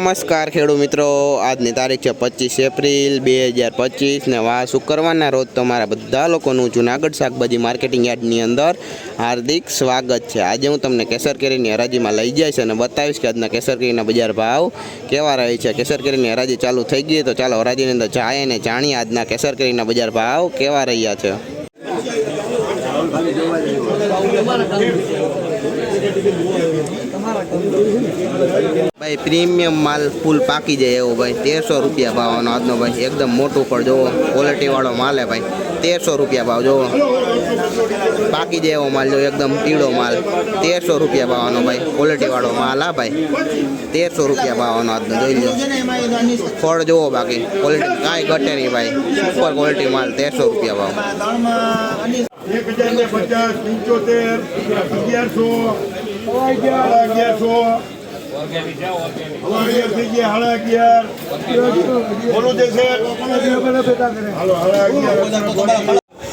નમસ્કાર ખેડૂત મિત્રો. આજની તારીખ છે પચીસ એપ્રિલ બે હજાર પચીસ ને વા શુક્રવારના રોજ તમારા બધા લોકોનું જુનાગઢ શાકભાજી માર્કેટિંગ યાર્ડની અંદર હાર્દિક સ્વાગત છે. આજે હું તમને કેસર કેરીની હરાજીમાં લઈ જઈશ અને બતાવીશ કે આજના કેસર કેરીના બજાર ભાવ કેવા રહે છે. કેસર કેરીની હરાજી ચાલુ થઈ ગઈ તો ચાલો હરાજીની અંદર જાય અને જાણીએ આજના કેસર કેરીના બજાર ભાવ કેવા રહ્યા છે. ભાઈ, પ્રીમિયમ માલ ફૂલ પાકી જાય એવો ભાઈ. તેરસો રૂપિયા ભાવનો આજનો ભાઈ. એકદમ મોટું ફળ જોવો ક્વોલિટી વાળો માલ હે ભાઈ. તેરસો રૂપિયા ભાવ જોવો પાકી જાય એવો માલ જો એકદમ પીળો માલ. તેરસો રૂપિયા ભાવનો ભાઈ. ક્વોલિટી વાળો માલ હા ભાઈ. તેરસો રૂપિયા ભાવનો આજનો, જોઈ લો ફળ જોવો બાકી. ક્વોલિટી કાંઈ ઘટે નહીં ભાઈ. સુપર ક્વોલિટી માલ, તેરસો રૂપિયા ભાવ. એક હજાર ને પચાસ પંચોતેર અગિયારસો સાડા અગિયારસો હવા અગિયાર થઈ ગયા સાડા અગિયાર બોલું છે શેઠ? હાલો સાડા અગિયાર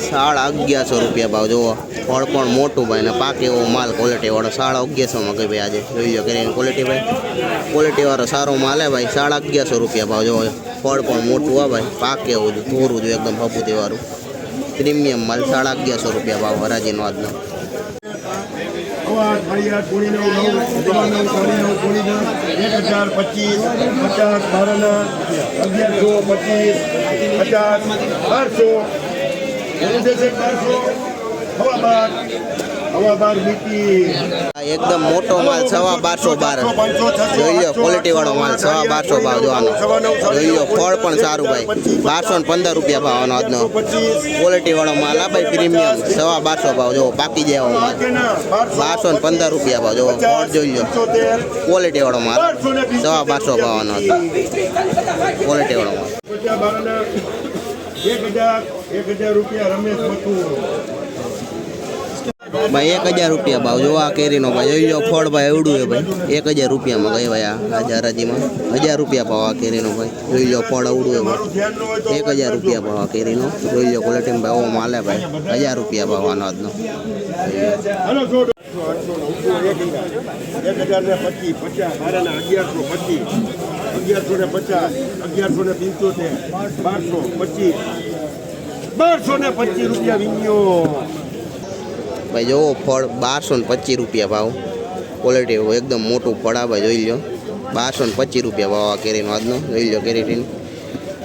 સાડા અગિયારસો રૂપિયા ભાવ જોવો ફળ પણ મોટું ભાઈ ને પાક એવો માલ ક્વોલિટી વાળો સાડા અગિયારસોમાં ગઈ ભાઈ આજે જોઈ લો કરીને ક્વોલિટી ભાઈ। ક્વોલિટી વાળો સારો માલ હે ભાઈ, સાડા અગિયારસો રૂપિયા ભાવ જોવો ફળ પણ મોટું હોય ભાઈ, પાક એવું છે થોરું છે એકદમ ફપૂતી વાળું પ્રીમિયમ માલ સાડા અગિયારસો રૂપિયા ભાવ હરાજીનો આજનો. અગિયારસો પચીસ પચાસ બારસો. એકદમ મોટો માલ સવા બારસો બાર. જોઈ લો ક્વોલિટી વાળો માલ સવા બારસો ભાવ જોવાનો. જોઈ લો ફળ પણ સારું ભાઈ. બારસો ને પંદર રૂપિયા ભાવનો આજનો. ક્વોલિટી વાળો માલ આ ભાઈ પ્રીમિયમ સવા બારસો ભાવ જોવો પાકી જાય માલ. બારસો ને પંદર રૂપિયા ભાવ જોવો ફળ જોઈ લો. ક્વોલિટી વાળો માલ. સવા બારસો ભાવનો હતો ક્વોલિટી વાળો માલ. એક હજાર એક હજાર રૂપિયા રમેશ ભાઈ, એક હજાર રૂપિયા ભાવ. જો આ કેરીનો ભાઈ જોઈ લો, ફળ ભાઈ એવડું છે ભાઈ. એક હજાર રૂપિયામાં ગઈ ભાઈ આ હજાર હજાર રૂપિયા ભાવ આ કેરીનો ભાઈ. જોઈ લો, ફળ અવડું છે ભાઈ. એક હજાર રૂપિયા ભાવ આ કેરીનો. જોઈ લો ક્વોલિટીમાં ભાવ ઓમ ભાઈ. હજાર રૂપિયા ભાવ આનો આજનો. બારસો ને પચીસ રૂપિયા વિન્યો. ભાઈ જોવો ફળ બારસો ને પચીસ રૂપિયા ભાવ. ક્વોલિટી એકદમ મોટું ફળ આ ભાઈ, જોઈ લો. બારસો ને પચીસ રૂપિયા ભાવ આ કેરીનો આજનો, જોઈ લો કેરીની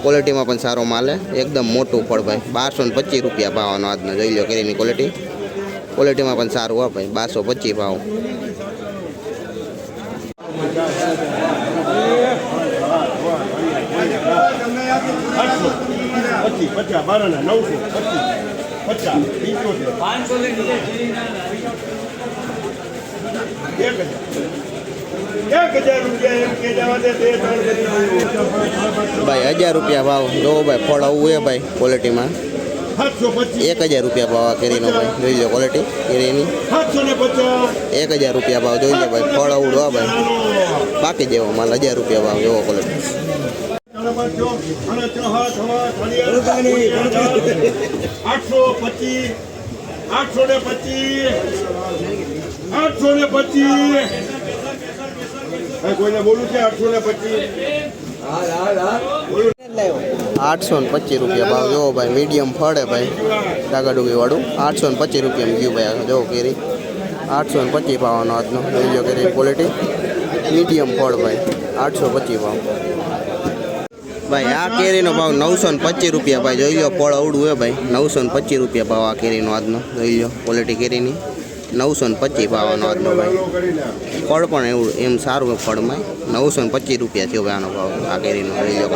ક્વોલિટીમાં પણ સારો માલ એકદમ મોટું ફળ ભાઈ, બારસો ને પચીસ રૂપિયા ભાવનો આજનો, જોઈ લો કેરીની ક્વોલિટી ક્વોલિટીમાં પણ સારું હોય ભાઈ, બારસો પચીસ ભાવ. પચીસ બારાના નવસો ભાઈ, હજાર રૂપિયા ભાવ. જો ભાઈ, ફળ આવું છે ભાઈ ક્વોલિટીમાં એક હજાર રૂપિયા ભાવ આ કેરીનો ભાઈ. જોઈ લો ક્વોલિટી કેરીની. એક હજાર રૂપિયા ભાવ, જોઈ લો ભાઈ, ફળ આવું હા ભાઈ. બાકી જેવો માલ, હજાર રૂપિયા ભાવ જેવો ક્વોલિટી આઠસો પચીસ આઠસો ને પચીસ આઠસો ને પચીસ. કોઈને બોલું છે આઠસો ને પચીસ? આઠસો ને પચીસ રૂપિયા ભાવ. જોવો ભાઈ મીડિયમ ફળે ભાઈ ડાગાડુગી વાળું. આઠસો ને પચીસ રૂપિયામાં ગયું ભાઈ. આ જોવો કેરી. આઠસો ને પચીસ ભાવનો આજનો. બીજો કેરી ક્વોલિટી મીડિયમ ફળ ભાઈ. આઠસો પચીસ ભાવ. ભાઈ, આ કેરીનો ભાવ નવસો ને પચીસ રૂપિયા ભાઈ. જોઈ લો ફળ અવડું હે ભાઈ. નવસો ને પચીસ રૂપિયા ભાવ આ કેરીનો આજનો. જોઈ લો ક્વોલિટી કેરીની. નવસો ને પચીસ ભાવનો આજનો ભાઈ. ફળ પણ એવું, એમ સારું ફળમાં. નવસો ને પચીસ રૂપિયા થયો ભાઈ આનો ભાવ, આ કેરીનો. જોઈ લો